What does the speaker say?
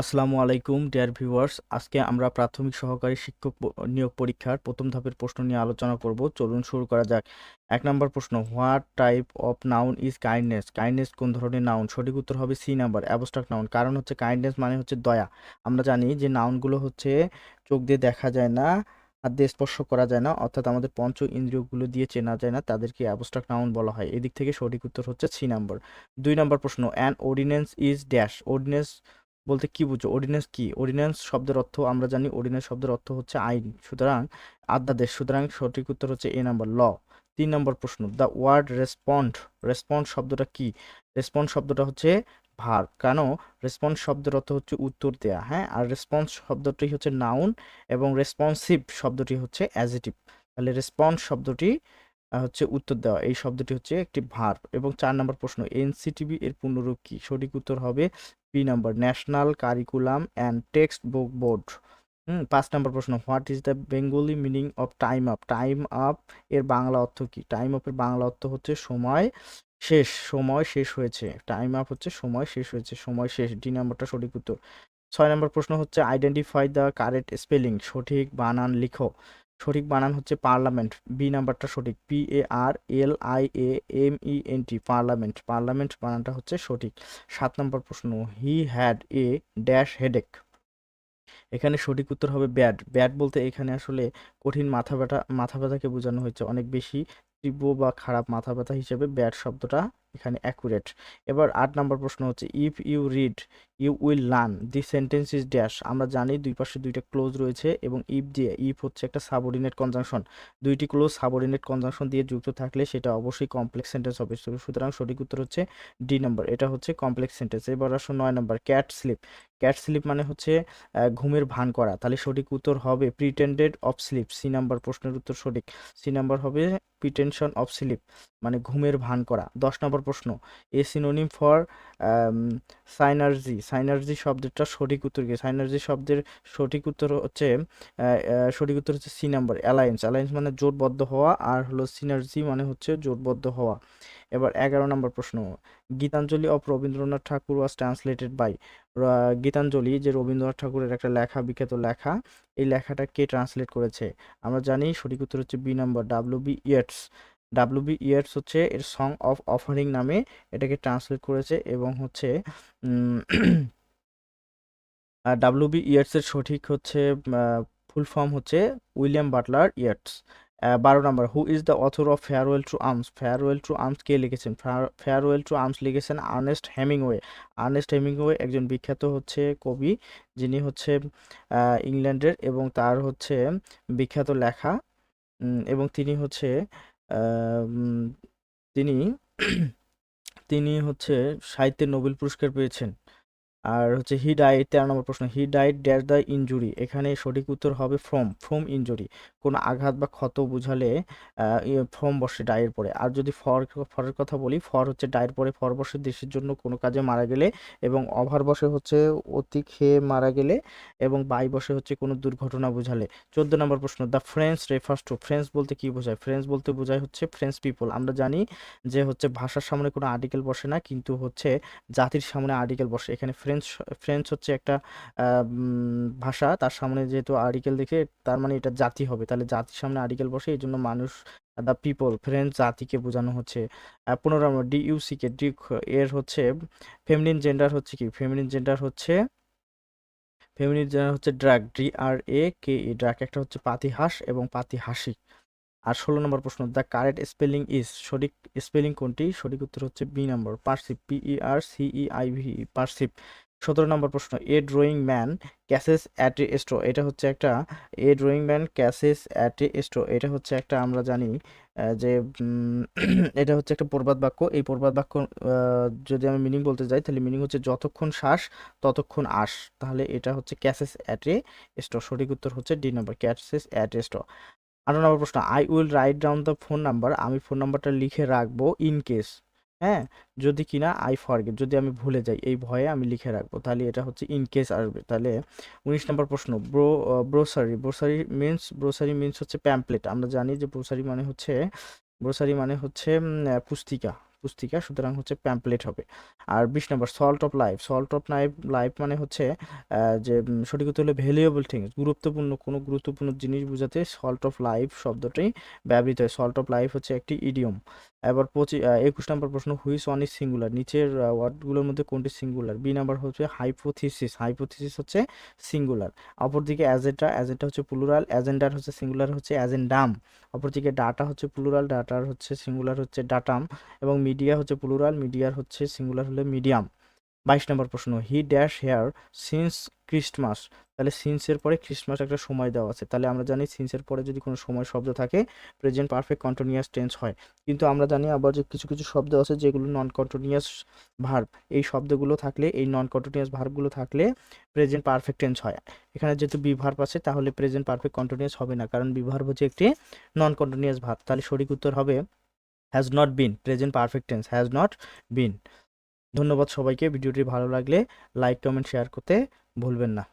আসসালামু আলাইকুম dear viewers আজকে আমরা প্রাথমিক সহকারী শিক্ষক নিয়োগ পরীক্ষার প্রথম ধাপের প্রশ্ন নিয়ে আলোচনা করব। চলুন শুরু করা যাক। এক নম্বর প্রশ্ন what type of noun is kindness kindness কোন ধরনের নাউন সঠিক উত্তর হবে সি নাম্বার অ্যাবস্ট্রাক্ট নাউন কারণ হচ্ছে কাইন্ডনেস মানে হচ্ছে দয়া। আমরা জানি যে নাউনগুলো হচ্ছে চোখ দিয়ে দেখা যায় না, হাত দিয়ে স্পর্শ করা যায় না, অর্থাৎ আমাদের পঞ্চ ইন্দ্রিয়গুলো দিয়ে চেনা যায় না, তাদেরকে অ্যাবস্ট্রাক্ট নাউন বলা হয়। এদিক থেকে সঠিক উত্তর হচ্ছে সি নাম্বার দুই নম্বর প্রশ্ন an ordinance is dash ordinance বলতে কি বুঝো? অর্ডিন্যান্স কি? অর্ডিন্যান্স শব্দের অর্থ আমরা জানি অর্ডিন্যান্স শব্দের অর্থ হচ্ছে আইন। সুতরাং আধ্যাদেশ সুতরাং সঠিক উত্তর হচ্ছে এ নাম্বার, ল। তিন নম্বর প্রশ্ন দ্য ওয়ার্ড রেসপন্ড রেসপন্ড শব্দটা কি? রেসপন্ড শব্দটা হচ্ছে ভার কেন? রেসপন্স শব্দের অর্থ হচ্ছে উত্তর দেয়া হ্যাঁ? আর রেসপন্স শব্দটি হচ্ছে নাউন এবং রেসপন্সিভ শব্দটি হচ্ছে অ্যাজিটিভ তাহলে রেসপন্স শব্দটি হচ্ছে উত্তর দেওয়া। এই শব্দটি হচ্ছে একটি ভার এবং চার নম্বর প্রশ্ন এনসিটিবি এর পূর্ণরূপ কি? সঠিক উত্তর হবে B number national curriculum and text book board হুম, পাঁচ নম্বর প্রশ্ন what is the Bengali meaning of time up time up এর বাংলা অর্থ কি? টাইম আপের বাংলা অর্থ হচ্ছে সময় শেষ সময় শেষ হয়েছে। টাইম আপ হচ্ছে সময় শেষ হয়েছে, সময় শেষ। ডি নাম্বারটা সঠিক উত্তর। ছয় নম্বর প্রশ্ন হচ্ছে আইডেন্টিফাই দ্য কারেক্ট স্পেলিং সঠিক বানান লিখো। সঠিক বানান হচ্ছে পার্লামেন্ট, বি নাম্বারটা সঠিক, P A R L I A M E N T, parliament parliament বানানটা হচ্ছে সঠিক। সাত নম্বর প্রশ্ন, he had a dash headache. এখানে সঠিক উত্তর হবে ব্যাড। ব্যাড বলতে এখানে আসলে কঠিন মাথা ব্যথা, মাথা ব্যথাকে বোঝানো হয়েছে। অনেক বেশি তীব্র বা খারাপ মাথা ব্যথা হিসেবে ব্যাড শব্দটা এখানে অ্যাকুরেট এবার আট নম্বর প্রশ্ন হচ্ছে if you read you will learn the sentence is dash আমরা জানি দুই পাশে দুইটা ক্লোজ রয়েছে এবং ইফ দিয়ে ইফ হচ্ছে একটা সাবঅর্ডিনেট কনজাংশন দুইটি ক্লোজ সাবঅর্ডিনেট কনজাংশন দিয়ে যুক্ত থাকলে সেটা অবশ্যই কমপ্লেক্স সেন্টেন্স হবে। সুতরাং সঠিক উত্তর হচ্ছে ডি নাম্বার এটা হচ্ছে কমপ্লেক্স সেন্টেন্স এবার আসো নয় নম্বর ক্যাট স্লিপ ক্যাট স্লিপ মানে হচ্ছে ঘুমের ভান করা। তাহলে সঠিক উত্তর হবে pretended of sleep C number প্রশ্নের উত্তর সঠিক। সি নাম্বার হবে প্রিটেনশন অফ স্লিপ মানে ঘুমের ভান করা। দশ নম্বর প্রশ্ন। এ সিনোনিম ফর সাইনার্জি সাইনার্জি শব্দটা সঠিক উত্তর কি? সাইনার্জি শব্দের সঠিক উত্তর হচ্ছে সঠিক উত্তর হচ্ছে সি নাম্বার অ্যালায়েন্স অ্যালায়েন্স মানে জোটবদ্ধ হওয়া আর হলো সিনার্জি মানে হচ্ছে জোটবদ্ধ হওয়া। এবার এগারো নম্বর প্রশ্ন। Gitanjali of Rabindranath Tagore was translated by Gitanjali যে রবীন্দ্রনাথ ঠাকুরের একটা লেখা, বিখ্যাত লেখা, এই লেখাটা কে ট্রান্সলেট করেছে? আমরা জানি সঠিক উত্তর হচ্ছে B number W B Yeats W B Yeats হচ্ছে এর সং অফ অফারিং নামে এটাকে ট্রান্সলেট করেছে এবং হচ্ছে ডাব্লিউ বি ইয়েটসের সঠিক হচ্ছে ফুল ফর্ম হচ্ছে উইলিয়াম বাটলার ইয়েটস বারো নম্বর who is the author of farewell to arms farewell to arms কে লিখেছেন? ফেয়ারওয়েল টু আর্মস লিখেছেন আর্নেস্ট হেমিংওয়ে আর্নেস্ট হেমিংওয়ে একজন বিখ্যাত হচ্ছে কবি যিনি হচ্ছে ইংল্যান্ডের এবং তার হচ্ছে বিখ্যাত লেখা এবং তিনি হচ্ছে তিনি তিনি হচ্ছে সাহিত্যে নোবেল পুরস্কার পেয়েছেন। আর হচ্ছে হি ডাইড তেরো নম্বর প্রশ্ন he died dash the injury এখানে সঠিক উত্তর হবে ফ্রম ফ্রম ইনজুরি কোনো আঘাত বা ক্ষত বুঝালে ফ্রম বসে ডায়ের পরে, আর যদি ফর ফরের কথা বলি ফর হচ্ছে ডায়ের পরে ফর বসে দেশের জন্য কোনো কাজে মারা গেলে এবং অভার বসে হচ্ছে অতি খেয়ে মারা গেলে এবং বাই বসে হচ্ছে কোনো দুর্ঘটনা বুঝালে। চোদ্দ নম্বর প্রশ্ন the French refers to French বলতে কি বোঝায়? ফ্রেঞ্চ বলতে বোঝায় হচ্ছে ফ্রেঞ্চ পিপল আমরা জানি যে হচ্ছে ভাষার সামনে কোনো আর্টিকেল বসে না, কিন্তু হচ্ছে জাতির সামনে আর্টিকেল বসে, এখানে ফ্রেঞ্চ ফ্রেঞ্চ হচ্ছে একটা ভাষা। তার সামনে যেহেতু আর্টিকেল দেখে তার মানে এটা জাতি হবে। তাহলে জাতির সামনে আর্টিকেল বসে এই জন্য মানুষ দ্য পিপল ফ্রেঞ্চ জাতিকে বোঝানো হচ্ছে। পনেরো নম্বর ডি ইউসি কে ডি এর হচ্ছে ফেমিনিন জেন্ডার হচ্ছে কি? ফেমিনিন জেন্ডার হচ্ছে ফেমিনিন জেন্ডার হচ্ছে drake D R A K E drake একটা হচ্ছে পাতিহাস এবং পাতিহাসি আর ষোলো নম্বর প্রশ্ন দ্য কারেক্ট স্পেলিং ইজ সঠিক স্পেলিং কোনটি? সঠিক উত্তর হচ্ছে বি নম্বর পার্সিপ পিই আর সিই আই ভি পার্সিপ সতেরো নম্বর প্রশ্ন a drowning man catches at a straw এটা হচ্ছে একটা a drowning man catches at a straw এটা হচ্ছে একটা, আমরা জানি যে এটা হচ্ছে একটা প্রবাদ বাক্য। এই প্রবাদ বাক্য যদি আমি মিনিং বলতে যাই, তাহলে মিনিং হচ্ছে যতক্ষণ শ্বাস, ততক্ষণ আস তাহলে এটা হচ্ছে ক্যাসেস অ্যাট এ স্ট্রো সঠিক উত্তর হচ্ছে ডি নম্বর ক্যাসেস অ্যাট এ আঠারো নম্বর প্রশ্ন I will write down the phone number আমি ফোন নাম্বারটা লিখে রাখব ইন কেস হ্যাঁ যদি কিনা আই ফরগেট যদি আমি ভুলে যাই, এই ভয়ে আমি লিখে রাখব। তাহলে এটা হচ্ছে ইন কেস আসবে। তাহলে উনিশ নম্বর প্রশ্ন bro brochure brochure means brochure means হচ্ছে প্যাম্পলেট আমরা জানি যে ব্রোসারি মানে হচ্ছে ব্রোসারি মানে হচ্ছে পুস্তিকা। পুস্তিকা, সুতরাং হচ্ছে প্যাম্পলেট হবে। আর বিশ নম্বর salt of life salt of life life মানে হচ্ছে যে সঠিক উত্তর হলো ভ্যালুয়েবল থিংস গুরুত্বপূর্ণ, কোনো গুরুত্বপূর্ণ জিনিস বোঝাতে সল্ট অফ লাইফ শব্দটি ব্যবহৃত হয়। সল্ট অফ লাইফ হচ্ছে একটি ইডিয়ম এবার পঁচিশ একুশ নম্বর প্রশ্ন হুইস ওয়ান ইজ সিঙ্গুলার নিচের ওয়ার্ডগুলোর মধ্যে কোনটি সিঙ্গুলার বি নাম্বার হচ্ছে হাইপোথিসিস হাইপোথিসিস হচ্ছে সিঙ্গুলার অপরদিকে অ্যাজেন্ডা অ্যাজেন্ডা হচ্ছে প্লুরাল অ্যাজেন্ডার হচ্ছে সিঙ্গুলার হচ্ছে অ্যাজেন্ডাম। অপরদিকে ডাটা হচ্ছে প্লুরাল ডাটার হচ্ছে সিঙ্গুলার হচ্ছে ডাটাম। এবং মিডিয়া হচ্ছে প্লুরাল মিডিয়ার হচ্ছে সিঙ্গুলার হলে মিডিয়াম বাইশ নম্বর প্রশ্ন he dash here since Christmas তাহলে সিন্সের পরে ক্রিসমাস একটা সময় দেওয়া আছে। তাহলে আমরা জানি সিন্সের পরে যদি কোনো সময় শব্দ থাকে প্রেজেন্ট পারফেক্ট কন্টিনিউয়াস টেন্স হয়। কিন্তু আমরা জানি আবার যে কিছু কিছু শব্দ আছে যেগুলো নন কন্টিনিউয়াস ভার্ব এই শব্দগুলো থাকলে, এই নন কন্টিনিউয়াস ভার্বগুলো থাকলে প্রেজেন্ট পারফেক্ট টেন্স হয়। এখানে যেহেতু বি ভার্ব আছে, তাহলে প্রেজেন্ট পারফেক্ট কন্টিনিউয়াস হবে না। কারণ বি ভার্ব হচ্ছে একটি নন কন্টিনিউয়াস ভার্ব তাহলে সঠিক উত্তর হবে has not been present perfect tense has not been ধন্যবাদ সবাইকে, ভিডিওটি ভালো লাগলে লাইক কমেন্ট শেয়ার করতে ভুলবেন না।